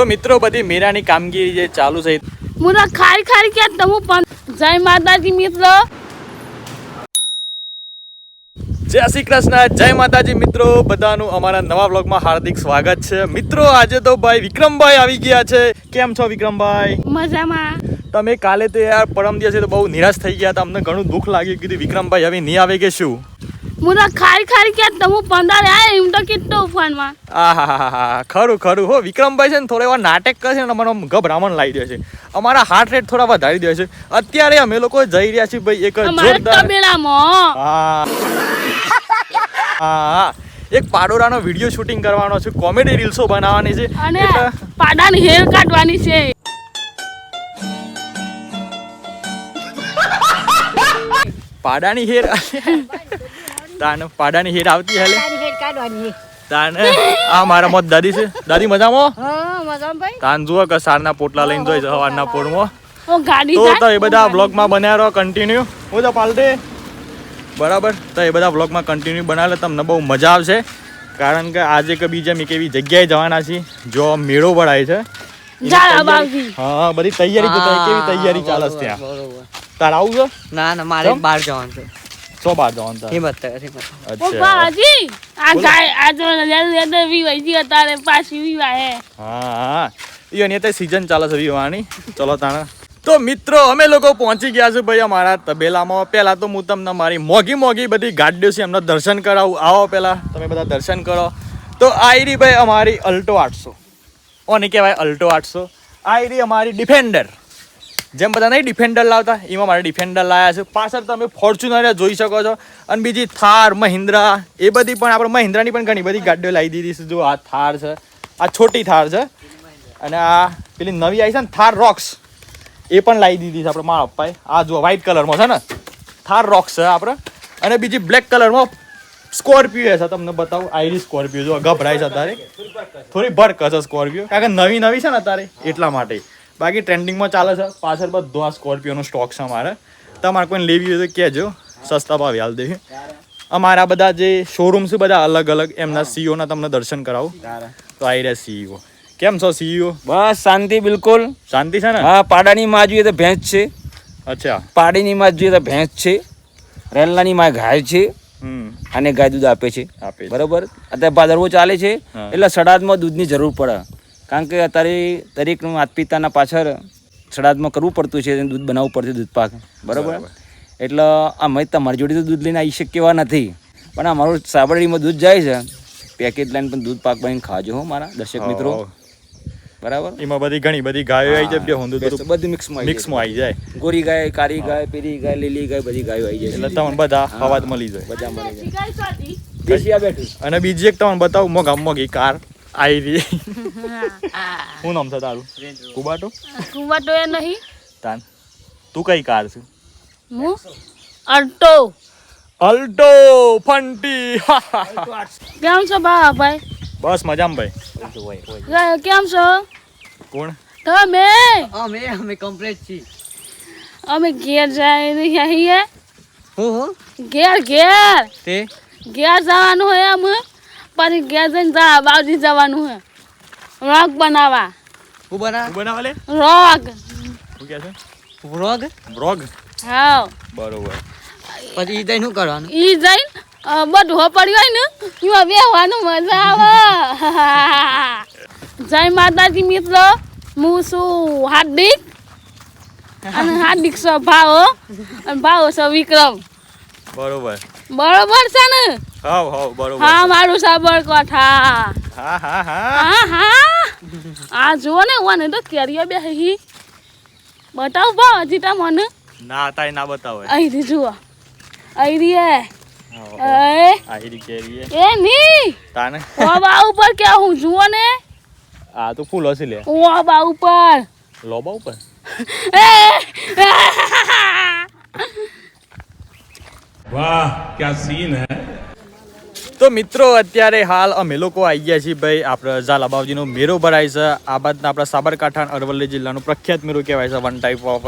તો મિત્રો બધી મીરાની કામગીરી જે ચાલુ છે મુરા ખારી ખારી કે તમો પણ જય માતાજી મિત્રો. જય શ્રી કૃષ્ણ જય માતાજી મિત્રો. બધાનું અમારા નવા બ્લોગમાં હાર્દિક સ્વાગત છે. મિત્રો આજે તો ભાઈ વિક્રમભાઈ આવી ગયા છે. કેમ છો વિક્રમભાઈ? મજામાં. તમે કાલે તો યાર પરમ દિવસે તો બહુ નિરાશ થઈ ગયા હતા. અમને ઘણું દુઃખ લાગ્યું. કીધું વિક્રમભાઈ હવે નહીં આવે કે શું? મુરા ખારી ખારી કે તમો પંદર આય એમ તો કેટલો ઉફાનમાં આહાહાહા ખરું ખરું. હો વિક્રમભાઈ છે ને થોડા એવા નાટક કરશે ને અમારો ગભરામણ લાવી દે છે. અમારા હાર્ટ રેટ થોડા વધારી દે છે. અત્યારે અમે લોકો જઈ રહ્યા છીએ ભાઈ એક જોરદાર તબેલામાં હા. હા એક પાડોરાનો વીડિયો શૂટિંગ કરવાનો છે કોમેડી રીલ્સો બનાવવાની છે. અને પાડાની હેર કાઢવાની છે. પાડાની હેર તાન પાડાની હેડ આવતી હાલે તારી હેડ કાઢવાની તાન આ મારા મત દાદી છે. દાદી મજામાં હા? મજામાં ભાઈ. તાન જુઓ કે સારના પોટલા લઈને જોઈ છે સવારના પોળમાં ઓ ગાડી તો તો એ બધા બ્લોગમાં બન્યા રહો કન્ટિન્યુ હું તો પાલટે. બરાબર? તો એ બધા બ્લોગમાં કન્ટિન્યુ બનાવે તમને બહુ મજા આવશે. કારણ કે આજે કે બીજા મેં કેવી જગ્યાએ જવાના છીએ જો મેળો ભરાય છે. હા બધી તૈયારી તો કેવી તૈયારી ચાલે છે ત્યાં? તાર આવું છે? ના ના મારે બહાર જવાનું છે. પાછી વીવાય હે. હા હા. એ અને સિઝન ચાલે છે વિવાહની. ચલો તાણા. તો મિત્રો અમે લોકો પહોંચી ગયા છે ભાઈ અમારા તબેલામાં. પહેલા તો હું તમને મારી મોગી મોગી બધી ગાડીઓ છે એમના દર્શન કરાવું. આવો પહેલા તમે બધા દર્શન કરો. તો આઈરી ભાઈ અમારી અલ્ટો આઠસો. ઓને કહેવાય અલ્ટો આઠસો. આ રહી અમારી ડિફેન્ડર જેમ બધા નહીં ડિફેન્ડર લાવતા, એમાં મારે ડિફેન્ડર લાવ્યા છે. પાછળ તમે ફોર્ચ્યુનર જોઈ શકો છો. અને બીજી થાર, મહિન્દ્રા, એ બધી પણ આપણે મહિન્દ્રાની પણ ઘણી બધી ગાડીઓ લાવી દીધી છે. જો આ થાર છે, આ છોટી થાર છે. અને આ પેલી નવી આવી છે ને, થાર રોક્સ એ પણ લાવી દીધી છે આપણે મારા પપ્પાએ. આ જો વ્હાઇટ કલરમાં છે ને. થાર રોક્સ છે આપણે. અને બીજી બ્લેક કલરમાં સ્કોર્પિયો છે. તમને બતાવું આઈરી સ્કોર્પિયો જો ગભરાય છે અત્યારે. થોડી ભડક છે સ્કોર્પિયો કારણ કે નવી નવી છે ને અત્યારે, એટલા માટે. બાકી ટ્રેન્ડિંગમાં ચાલે છે. પાછળ બધો આ સ્કોર્પિયોનો સ્ટોક છે અમારે. તમારે કોઈને લેવી હોય તો કહેજો. સસ્તા ભાવે હાલ દે અમારા બધા જે શોરૂમ છે બધા અલગ અલગ. એમના સીઈઓના તમને દર્શન કરાવું. તો આવી રહ્યા સીઈઓ કેમ છો સીઈઓ બસ શાંતિ બિલકુલ. શાંતિ છે ને? હા પાડાની માં જોઈએ તો ભેંસ છે. અચ્છા. પાડીની માં જોઈએ તો ભેંસ છે. રેલનાની માં ગાય છે. અને ગાય દૂધ આપે છે. આપે છે. બરોબર? અત્યારે ભાદરવો ચાલે છે. એટલે સડાદમાં દૂધની જરૂર પડે. કારણ કે અત્યારે દરેકનું માતા પિતાના પાછળ સડાદમાં કરવું પડતું છે દૂધ બનાવવું પડશે દૂધ પાક. બરાબર. એટલે અમે તમારી જોડે તો દૂધ લઈને આવી શકીએ એવા નથી. પણ અમારું સાબરડીમાં દૂધ જાય છે. પેકેટ લાઈન પણ દૂધ પાક બની ખાજો હો મારા દર્શક મિત્રો. બરાબર? એમાં બધી ઘણી બધી ગાયો આવી જાય બે હોંદું બધું મિક્સ મિક્સમાં આવી મિક્સમાં આવી જાય. ગોરી ગાય કારી ગાય પીરી ગાય લીલી ગાય બધી ગાયો આવી જાય. એટલે તમને બધા હવાજ મળી જાય. બધા મળી જાય. આ અને બીજી એક તમને બતાવું મોગા મોગી કાર. આવી રહી. શું નામ છે તારું? કુબાટો કુબાટો? એ નહીં. તાન. તું કઈ કાર છે? હું? અલ્ટો. અલ્ટો ફંટી. કેમ છો બા ભાઈ? બસ મજામાં ભાઈ. કેમ છો? કોણ? તમે? અમે અમે કમ્પ્લીટ છી અમે ઘેર જાય નહીં હું હું? ઘેર ઘેર. તે? ઘેર જવાનું હોય એમ પછી ઘેર જઈને જા બાજુ જવાનું હે. રોગ બનાવવા હું બના હું બનાવે લે? રોગ. હું કે છે? રોગ? રોગ. હા બરોબર. પછી ઈ જઈને શું કરવાનું? ઈ જઈને બધું હો પડ્યું હોય ને એમાં બેહવાનું મજા આવે. જય માતાજી મિત્રો હું છું હાર્દિક. અને હાર્દિક છો ભાવો અને ભાવો છો વિક્રમ. બરોબર. બરોબર છે ને? હાવ હાવ બરોબર હા મારું સાબરકોઠા કથા હા હા હા. હા આ જો ને ઓને તો કેરીઓ બેહી બતાવ બા હજી તા મને. ના તાય ના બતાવે. અહીંથી જુઓ. અહીં એ. આહિરી કેરી એ. ની. તાને? ઓબા ઉપર કે હું? જુઓ ને. આ તો ફૂલ હશે લે. ઓબા ઉપર. લોબા ઉપર? એ. વાહ, ક્યાં સીન હે? તો મિત્રો, અત્યારે હાલ અમે લોકો આવી ગયા છીએ ભાઈ, આપણે ઝાલાબાવજીનો મેરો ભરાય છે. આ બાદ આપણા સાબરકાંઠા અરવલ્લી જિલ્લાનું પ્રખ્યાત મેરો કહેવાય છે વન ટાઈપ ઓફ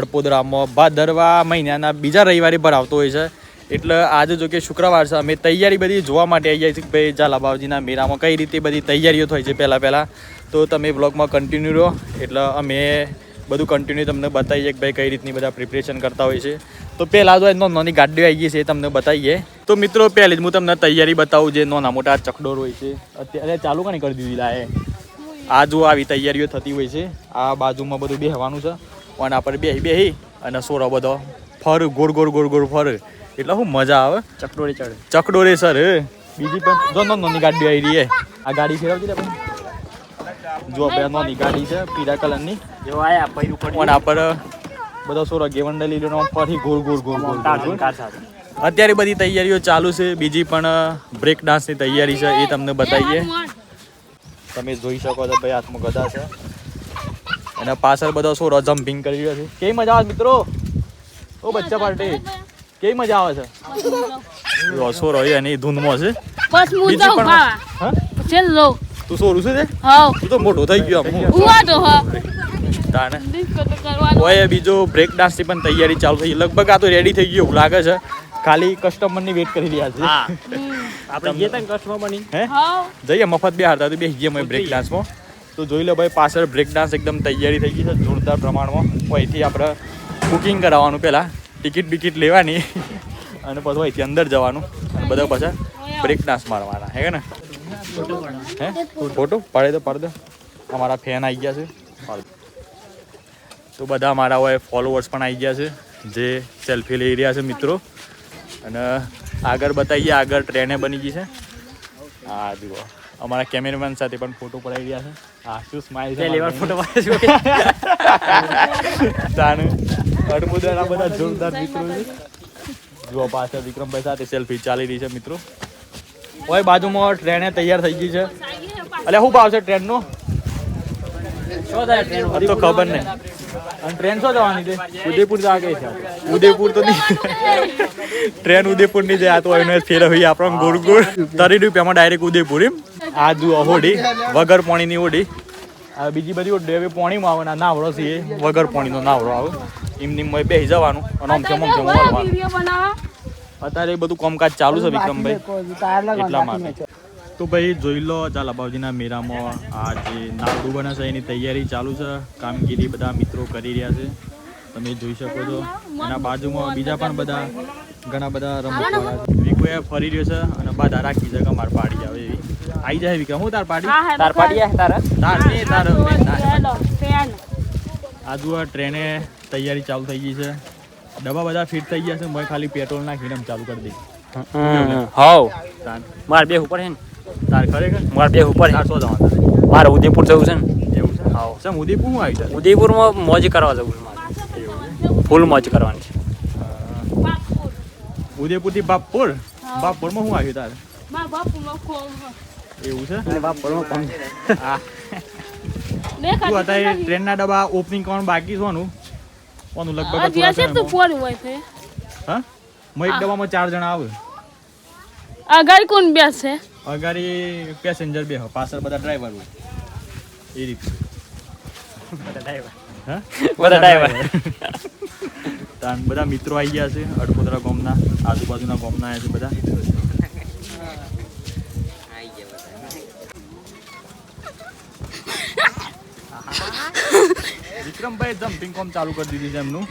અડપોદરામાં. ભાદરવા મહિનાના બીજા રવિવારે ભરાવતો હોય છે. એટલે આજે જો કે શુક્રવાર છે, અમે તૈયારી બધી જોવા માટે આવી જાય છે કે ભાઈ, ઝાલાબાવજીના મેળામાં કઈ રીતે બધી તૈયારીઓ થઈ છે પહેલાં પહેલાં. તો તમે બ્લોગમાં કન્ટિન્યુ રહો. એટલે અમે બધું કન્ટિન્યુ તમને બતાવીએ કે ભાઈ કઈ રીતની બધા પ્રિપરેશન કરતા હોય છે. તો પહેલાં તો એનો નાની ગાડીઓ આવી ગઈ છે તમને બતાવીએ. તો મિત્રો પહેલી જ હું તમને તૈયારી બતાવું જે નાના મોટા ચકડોર હોય છે. અત્યારે ચાલુ કાની કરી દીધી લાએ આ જો આવી તૈયારીઓ થતી હોય છે. આ બાજુમાં બધું બેહવાનું છે. અને આ પર બેહી બેહી અને સોરો બધો ફર ગોળ ગોળ ગોળ ગોળ ફર. એટલે શું મજા આવે? ચકડોરે ચડે. ચકડોરે સર બીજી પણ જો નાની ગાડી આવી રહી છે આ ગાડી ફેરવતી આપણે જો બે નાની ગાડી છે પીળા કલરની. જો આયા પૈર ઉપર અને આ પર બધો સોરો ગેવંડે લીધો ફરી ગોળ ગોળ ગોળ ગોળ અત્યારે બધી તૈયારીઓ ચાલુ છે. બીજી પણ બ્રેક ડાન્સની તૈયારી છે. એ તમને બતાવીએ. તમે જોઈ શકો છો ભાઈ હાથમાં ગદા છે. અને પાછળ બધો સોરો જમ્પિંગ કરી રહ્યા છે. કેવી મજા આવે મિત્રો? ઓ બચ્ચા પાર્ટી કેવી મજા આવે છે? સોરો એ એની ધૂનમાં છે. બસ હું તો હા? છેલ્લો. તું સોરું છે તે? હાવ તું તો મોટો થઈ ગયો હું. તો હા. તાને ઓય બીજો બ્રેક ડાન્સની પણ તૈયારી ચાલુ થઈ લગભગ આ તો રેડી થઈ ગયું લાગે છે. ખાલી કસ્ટમરની વેટ કરી રહ્યા છે. આપણે જે તને હે? જઈએ મફત બે હારતા તો બે ગયા મેં બ્રેક ડાન્સમાં તો જોઈ લો ભાઈ પાછળ બ્રેક ડાન્સ એકદમ તૈયારી થઈ ગઈ છે જોરદાર પ્રમાણમાં. અહીંથી આપણે બુકિંગ કરાવવાનું પહેલાં ટિકિટ બિકિટ લેવાની. અને પછી અહીંથી અંદર જવાનું. અને બધા પાછા બ્રેક ડાન્સ મારવાના. હે કે ને? હે? ફોટો? પાડે તો પાડ દો. અમારા ફેન આવી ગયા છે. પાડ. તો બધા મારા હોય ફોલોવર્સ પણ આવી ગયા છે જે સેલ્ફી લઈ રહ્યા છે મિત્રો. અને આગળ બતાવીએ આગળ ટ્રેને બની ગઈ છે. હા જુઓ અમારા કેમેરામેન સાથે પણ ફોટો પડાવી રહ્યા છે. હા શું સ્માઈલ છે લેવર ફોટો તાણ આ બધા જોરદાર મિત્રો છે. જુઓ પાછળ વિક્રમભાઈ સાથે સેલ્ફી ચાલી રહી છે મિત્રો. હોય બાજુમાં ટ્રેને તૈયાર થઈ ગઈ છે. એટલે શું ભાવ છે ટ્રેનનો? આ તો ખબર નહીં. અને ટ્રેન શું જવાની છે? ઉદયપુર જવા છે. ઉદયપુર તો નહીં. ટ્રેન ઉદયપુરની જાય આ તો એને હોય. આપણો ગોળ ગોળ. તરી રૂપિયામાં ડાયરેક્ટ ઉદયપુર એમ. આ દુ હોડી વગર પાણીની હોડી આ બીજી બધી હોડી હવે પાણીમાં આવે ને નાવડો છે એ. વગર પાણીનો નાવડો આવે. એમ નિમ બેસી જવાનું અને આમ વીડિયો બનાવવા અત્યારે બધું કામકાજ ચાલુ છે વિક્રમભાઈ. એટલા માટે. તો ભાઈ જોઈ લો ચાલ અબાવજીના મેળામાં આ જે નાવડું બને છે એની તૈયારી ચાલુ છે. કામગીરી બધા મિત્રો કરી રહ્યા છે. તમે જોઈ શકો છો. એના બાજુમાં બીજા પણ બધા ઘણા બધા રમતવાળા છે. વિકોએ ફરી રહ્યો છે અને બધા રાખી છે કે માર પાડી આવે એવી. આવી જાય વિકા હું તાર પાડી? તાર પાડી તારા. તાર તાર તાર. આજુ આ ટ્રેને તૈયારી ચાલુ થઈ ગઈ છે. ડબ્બા બધા ફિટ થઈ ગયા છે. મેં ખાલી પેટ્રોલ નાખીને ચાલુ કરી દઈ હાવ. માર બે ઉપર હે ને. તાર ખરેખર માર બે ઉપર તાર જવાનું મારે ઉદયપુર જવું છે ને. એવું છે? હા સમ ઉદયપુર હું આવી ઉદયપુરમાં મોજ કરવા જવું છે મારે. ફૂલ મોજ કરવાની છે. ઉદયપુરથી બાપપુર? હા. બાપપુરમાં શું આવ્યું તારે? એવું છે? અને હા. તું અત્યારે ટ્રેનના ડબ્બા ઓપનિંગ કરવાનું બાકી છે આનું આનું લગભગ હા? મો એક ડબ્બામાં ચાર જણા આવે. આગળ કોણ બેસે? અગાડી પેસેન્જર બે પાછળ બધા ડ્રાઈવર હોય. એ રીતે. હા? બધા ડ્રાઈવર તાન બધા મિત્રો આવી ગયા છે અડકોદરા ગામના આજુબાજુના ગામના આવ્યા છે બધા. વિક્રમભાઈ જમ્પિંગ કોમ ચાલુ કરી દીધી છે એમનું.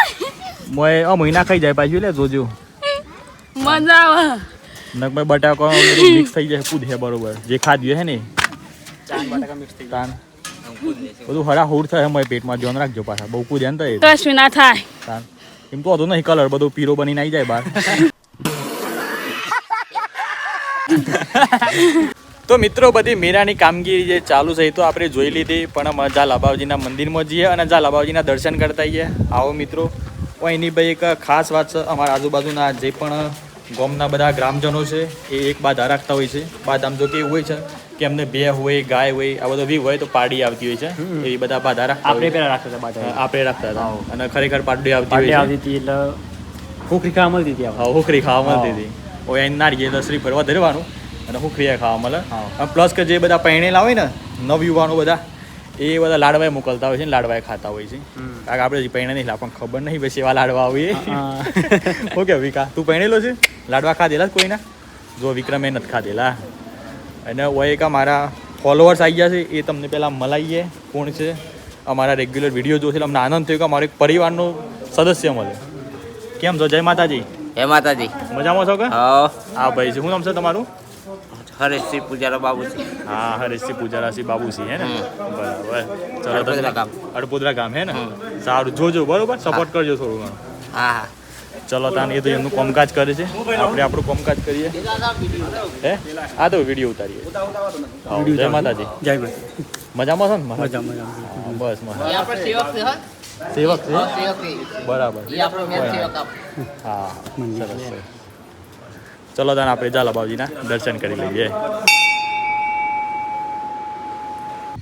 મોય અ મહિના ખાઈ જાય પાછું લે જોજો. મજા આવે. નકભાઈ બટાકો મિક્સ થઈ જાય કૂદ હે બરોબર. જે ખાધ્યું હે ને તાન. બધું હરા હુડ થાય મોય પેટમાં ધ્યાન રાખજો પાછા. બહુ કુદ એમ તો એ. કશું ના થાય. તાન. એમ તો હતો નહીં કલર બધો પીરો બનીને આવી જાય બહાર. તો મિત્રો બધી મેરાની કામગીરી જે ચાલુ છે એ તો આપણે જોઈ લીધી પણ અમે ઝાલાબાવજીના મંદિરમાં જઈએ અને ઝાલાબાવજીના દર્શન કરતા આવીએ આવો મિત્રો એની ભાઈ એક ખાસ વાત છે અમારા આજુબાજુના જે પણ ગામના બધા ગ્રામજનો છે એ એક બાધા રાખતા હોય છે. બાધામ જો કે એવું હોય છે કે એમને બે હોય ગાય હોય આ બધો વી હોય તો પાડી આવતી હોય છે. એ બધા બાધા રાખતા આપણે પેલા રાખતા હતા બાધા. આપણે રાખતા હતા. અને ખરેખર પાડી આવતી હોય આવતી હતી એટલે ખોખરી ખાવા મળતી હતી. હા હુખરી ખાવા મળતી હતી. ઓય એને નારીએ દસરી ફરવા ધરવાનું અને હુખરી ખાવા મળે. પ્લસ કે જે બધા પહેણેલા હોય ને નવયુવાનો બધા એ બધા લાડવાએ મોકલતા હોય છે ને લાડવાએ ખાતા હોય છે. કારણ કે આપણે પહેણે નહીં આપણને ખબર નહીં પછી એવા લાડવા આવીએ. ઓકે વિકા તું પૈણેલો છે? લાડવા ખાધેલા જ કોઈના? જો વિક્રમે નથી ખાધેલા. અને ઓએકા એક મારા ફોલોવર્સ આવી ગયા છે એ તમને પહેલાં મલાઈએ કોણ છે? અમારા રેગ્યુલર વીડિયો જોશે અમને આનંદ થયો કે અમારો એક પરિવારનો સદસ્ય મળે. કેમ છો? જય માતાજી. હે માતાજી. મજામાં છો કે? હા ભાઈ શું નામ છે તમારું? હરેશજી પૂજારા બાબુજી હા હરેશજી પૂજારાસી બાબુસી હે ને? બરાબર. ચલો અડપોદરા ગામ. અડપુદરા ગામ હે ને? સારું જોજો બરોબર? સપોર્ટ કરજો થોડું ઘણું. હા હા. ચલો તાન એ તો એમનું કામકાજ કરે છે. આપણે આપણું કામકાજ કરીએ. હે? આ તો વીડિયો ઉતારીએ. જય માતાજી. જય ભાઈ મજામાં છો ને? મજા મજા બસ મજા સેવક છે બરાબર. હા સરસ. ચલો તાન આપણે ઝાલા દર્શન કરી લઈએ.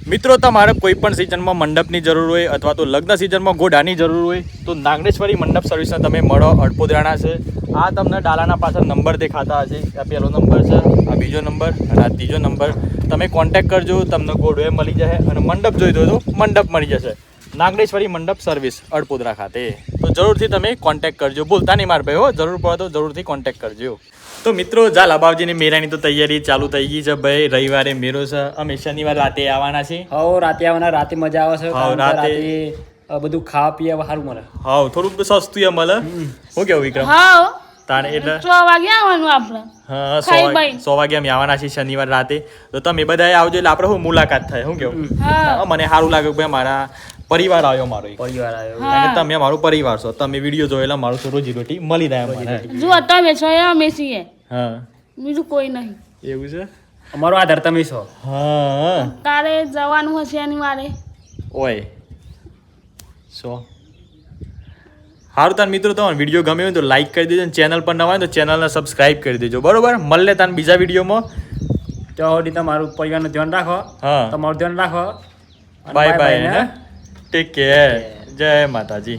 મિત્રો, તમારે કોઈ પણ સિઝનમાં મંડપની જરૂર હોય અથવા તો લગ્ન સિઝનમાં ઘોડાની જરૂર હોય, તો નાગેશ્વરી મંડપ સર્વિસને તમે મળો. અડપોદરાણા છે. આ તમને ડાલાના પાછળ નંબર દેખાતા હશે. આ પહેલો નંબર છે. આ બીજો નંબર અને આ ત્રીજો નંબર. તમે કોન્ટેક્ટ કરજો, તમને ઘોડો એ મળી જશે અને મંડપ જોઈતો દો તો મંડપ મળી જશે. નાગેશ્વરી મંડપ સર્વિસ અડપોદરા ખાતે. તો જરૂરથી તમે કોન્ટેક્ટ કરજો. ભૂલતા નહીં માર ભાઈ હો. જરૂર પડે તો જરૂરથી કોન્ટેક્ટ કરજો. તો મિત્રો જા બાવજીની મેરાની તો તૈયારી ચાલુ થઈ ગઈ છે. ભાઈ રવિવારે મેરો છે. અમે શનિવાર રાતે આવવાના છીએ. હા રાતે આવવાના રાતે મજા આવે છે. રાતે- બધું ખાવા પીવા સારું મળે. હા થોડુંક સસ્તું એ મળે. હું કેવું વિક્રમ? હા એટલે છ વાગે આવવાનું આપણે. હા સો વાગે સો વાગે અમે આવવાના છીએ શનિવાર રાતે. તો તમે બધા આવજો એટલે આપણે હું મુલાકાત થાય. શું કેવું? હા. હા, મને સારું લાગે ભાઈ મારા પરિવાર આવ્યો મારો પરિવાર આવ્યો. અને તમે મારો પરિવાર છો. તમે વીડિયો જોયેલા મારું તો રોજી રોટી મળી રહ્યા મને. જો તમે છો એ અમે છીએ. હા. બીજું કોઈ નહીં. એવું છે? અમારો આધાર તમે છો. હા. તારે જવાનું હશે શનિવારે ઓય. સો. સારું તાર મિત્રો તમારો વીડિયો ગમ્યો હોય તો લાઈક કરી દેજો ચેનલ પર નવા હોય તો ચેનલને સબસ્ક્રાઇબ કરી દેજો. બરોબર? મળે તાર બીજા વિડીયોમાં. ત્યાં સુધી તમારું પરિવારનું ધ્યાન રાખો. હા. તમારું ધ્યાન રાખો. બાય બાય ને. Take care Jai Mataji.